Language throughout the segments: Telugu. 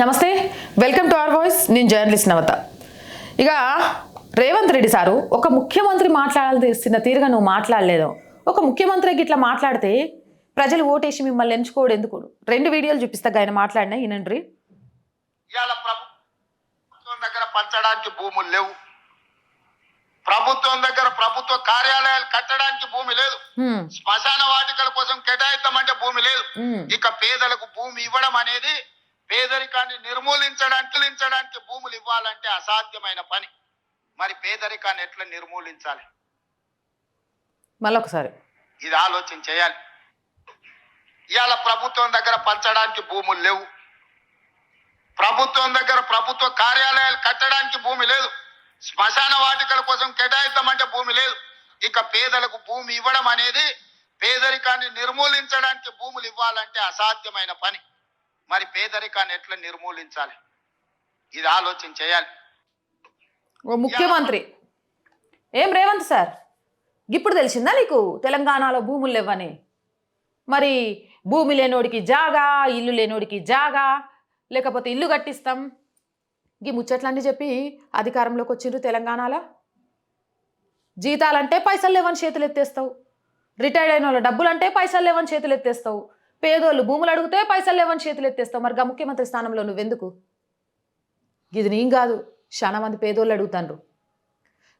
నమస్తే వెల్కమ్ టు అవర్ వాయిస్ నేను జర్నలిస్ట్ నవత. ఇక రేవంత్ రెడ్డి సారు ఒక ముఖ్యమంత్రి మాట్లాడాల్సిన తీరుగా నువ్వు మాట్లాడలేదు. ఒక ముఖ్యమంత్రికి ఇట్లా మాట్లాడితే ప్రజలు ఓటేసి మిమ్మల్ని ఎంచుకోవడం ఎందుకు? రెండు వీడియోలు చూపిస్తా ఆయన మాట్లాడినా ఈయనండ్రి? ఇవాళ ప్రభుత్వం దగ్గర పంచడానికి భూములు లేవు. ప్రభుత్వం దగ్గర ప్రభుత్వ కార్యాలయాలు కట్టడానికి భూమి లేదు. శ్మశాన వాటికల కోసం కేటాయిస్తామంటే భూమి లేదు. ఇక పేదలకు భూమి ఇవ్వడం అనేది పేదరికాన్ని నిర్మూలించడానికి నిర్మూలించడానికి భూములు ఇవ్వాలంటే అసాధ్యమైన పని. మరి పేదరికాన్ని ఎట్లా నిర్మూలించాలి? మళ్ళొకసారి ఇది ఆలోచన చేయాలి. ఇవాళ ప్రభుత్వం దగ్గర పంచడానికి భూములు లేవు. ప్రభుత్వం దగ్గర ప్రభుత్వ కార్యాలయాలు కట్టడానికి భూమి లేదు. శ్మశాన వాటికల కోసం కేటాయిస్తామంటే భూమి లేదు. ఇక పేదలకు భూమి ఇవ్వడం అనేది పేదరికాన్ని నిర్మూలించడానికి భూములు ఇవ్వాలంటే అసాధ్యమైన పని. మరి పేదరికాన్ని ఎట్లా నిర్మూలించాలి? ఇది ఆలోచన చేయాలి. ఓ ముఖ్యమంత్రి. ఏం రేవంత్ సార్? ఇప్పుడు తెలిసిందా నీకు తెలంగాణలో భూములు లేవని? మరి భూమి లేనోడికి జాగా ఇల్లు లేనోడికి జాగా లేకపోతే ఇల్లు కట్టిస్తాం. ఈ ముచ్చట్లన్నీ చెప్పి అధికారంలోకి వచ్చిండ్రు తెలంగాణలో? జీతాలంటే పైసలు లేవని చేతులు ఎత్తేస్తావు రిటైర్డ్ అయిన వాళ్ళ డబ్బులు అంటే పైసలు లేవని చేతులు ఎత్తేస్తావు పేదోళ్ళు భూములు అడిగితే పైసలు లేవని చేతులు ఎత్తేస్తావు. మరి ముఖ్యమంత్రి స్థానంలో నువ్వెందుకు? ఇది నేను కాదు చాలా మంది పేదోళ్ళు అడుగుతాండ్రు.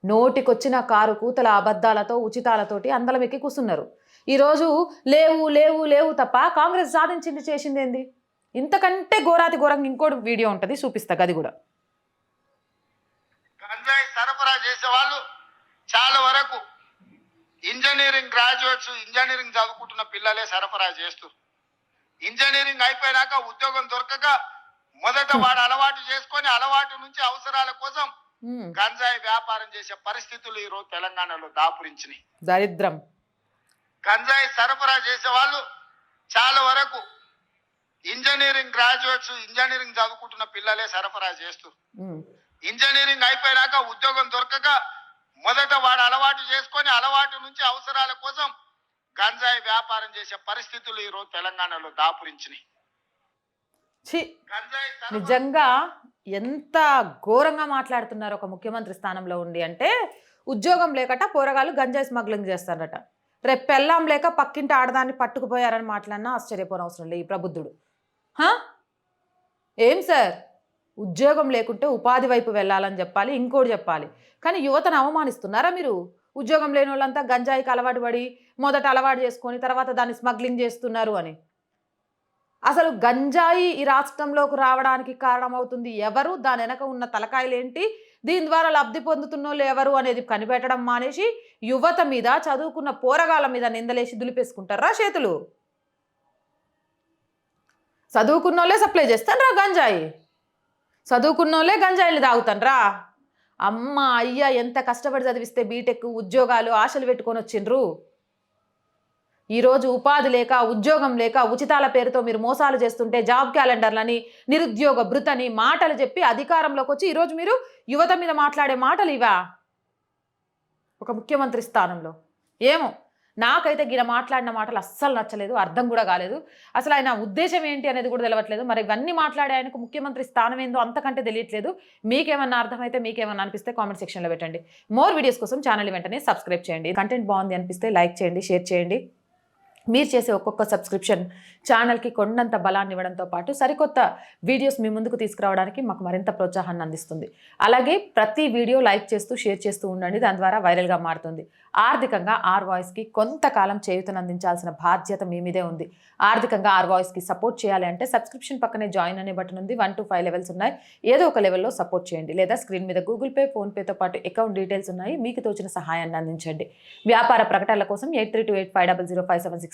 నోటికొచ్చిన కారు కూతల అబద్ధాలతో ఉచితాలతోటి అందలం ఎక్కి కూర్చున్నారు. ఈరోజు లేవు లేవు లేవు తప్ప కాంగ్రెస్ సాధించింది చేసింది ఏంది? ఇంతకంటే ఘోరాతి ఘోరంగా ఇంకోటి వీడియో ఉంటుంది చూపిస్తా అది కూడా. గంజాయి సరఫరా చేసే వాళ్ళు చాలా వరకు ఇంజనీరింగ్ గ్రాడ్యుయేట్స్ ఇంజనీరింగ్ చదువుకుంటున్న పిల్లలే సరఫరా చేస్తారు ఇంజనీరింగ్ అయిపోయినాక ఉద్యోగం దొరకక మొదట వాడు అలవాటు చేసుకొని అలవాటు నుంచి అవసరాల కోసం గంజాయి వ్యాపారం చేసే పరిస్థితులు ఈ రోజు తెలంగాణలో దాపురించినాయి. దరిద్రం. గంజాయి సరఫరా చేసే వాళ్ళు చాలా వరకు ఇంజనీరింగ్ గ్రాడ్యుయేట్స్ ఇంజనీరింగ్ చదువుకుంటున్న పిల్లలే సరఫరా చేస్తారు ఇంజనీరింగ్ అయిపోయినాక ఉద్యోగం దొరకక మొదట వాడు అలవాటు చేసుకొని అలవాటు నుంచి అవసరాల కోసం గంజాయి వ్యాపారం చేసే పరిస్థితులు ఈ రోజు తెలంగాణలో దాపురించినాయి. నిజంగా ఎంత ఘోరంగా మాట్లాడుతున్నారు ఒక ముఖ్యమంత్రి స్థానంలో ఉండి అంటే ఉద్యోగం లేకట పోరగాళ్ళు గంజాయి స్మగ్లింగ్ చేస్తారట. రేపు పెళ్ళాం లేక పక్కింటి ఆడదాన్ని పట్టుకుపోయారని మాట్లాడినా ఆశ్చర్యపోనవసరం లేదు ఈ ప్రబుద్ధుడు. హా? ఏం సార్? ఉద్యోగం లేకుంటే ఉపాధి వైపు వెళ్ళాలని చెప్పాలి ఇంకోటి చెప్పాలి. కానీ యువతను అవమానిస్తున్నారా మీరు? ఉద్యోగం లేని వాళ్ళంతా గంజాయికి అలవాటు పడి మొదట అలవాటు చేసుకొని తర్వాత దాన్ని స్మగ్లింగ్ చేస్తున్నారు అని. అసలు గంజాయి ఈ రాష్ట్రంలోకి రావడానికి కారణమవుతుంది ఎవరు? దాని వెనక ఉన్న తలకాయలు ఏంటి దీని ద్వారా లబ్ధి పొందుతున్న వాళ్ళు ఎవరు అనేది కనిపెట్టడం మానేసి యువత మీద చదువుకున్న పోరగాళ్ళ మీద నిందలేసి దులిపేసుకుంటారా చేతులు? చదువుకున్న వాళ్ళే సప్లై చేస్తానరా గంజాయి. చదువుకున్న వాళ్ళే గంజాయిలు తాగుతానరా. అమ్మ అయ్య ఎంత కష్టపడి చదివిస్తే బీటెక్ ఉద్యోగాలు ఆశలు పెట్టుకొని వచ్చిండ్రు? ఈరోజు ఉపాధి లేక ఉద్యోగం లేక ఉచితాల పేరుతో మీరు మోసాలు చేస్తుంటే జాబ్ క్యాలెండర్లని నిరుద్యోగ భృతని మాటలు చెప్పి అధికారంలోకి వచ్చి ఈరోజు మీరు యువత మీద మాట్లాడే మాటలు ఇవా? ఒక ముఖ్యమంత్రి స్థానంలో. ఏమో? నాకైతే గిన మాట్లాడిన మాటలు అస్సలు నచ్చలేదు అర్థం కూడా కాలేదు. అసలు ఆయన ఉద్దేశం ఏంటి అనేది కూడా తెలవట్లేదు. మరి ఇవన్నీ మాట్లాడే ఆయనకు ముఖ్యమంత్రి స్థానం ఏందో అంతకంటే తెలియట్లేదు. మీకేమన్నా అర్థమైతే మీకేమన్నా అనిపిస్తే కామెంట్ సెక్షన్లో పెట్టండి. మోర్ వీడియోస్ కోసం ఛానల్ వెంటనే సబ్స్క్రైబ్ చేయండి. కంటెంట్ బాగుంది అనిపిస్తే లైక్ చేయండి షేర్ చేయండి. మీరు చేసే ఒక్కొక్క సబ్స్క్రిప్షన్ ఛానల్కి కొండంత బలాన్ని ఇవ్వడంతో పాటు సరికొత్త వీడియోస్ మీ ముందుకు తీసుకురావడానికి మాకు మరింత ప్రోత్సాహాన్ని అందిస్తుంది. అలాగే ప్రతి వీడియో లైక్ చేస్తూ షేర్ చేస్తూ ఉండండి. దాని ద్వారా వైరల్గా మారుతుంది. ఆర్థికంగా ఆర్ వాయిస్కి కొంతకాలం చేయుతను అందించాల్సిన బాధ్యత మీ మీదే ఉంది. ఆర్థికంగా ఆర్ వాయిస్కి సపోర్ట్ చేయాలి అంటే సబ్స్క్రిప్షన్ పక్కనే జాయిన్ అనే బటన్ ఉంది. వన్ టు ఫైవ్ లెవెల్స్ ఉన్నాయి. ఏదో ఒక లెవెల్లో సపోర్ట్ చేయండి. లేదా స్క్రీన్ మీద గూగుల్ పే ఫోన్పేతో పాటు అకౌంట్ డీటెయిల్స్ ఉన్నాయి. మీకు తోచిన సహాయాన్ని అందించండి. వ్యాపార ప్రకటనల కోసం eight three two eight five double zero five seven six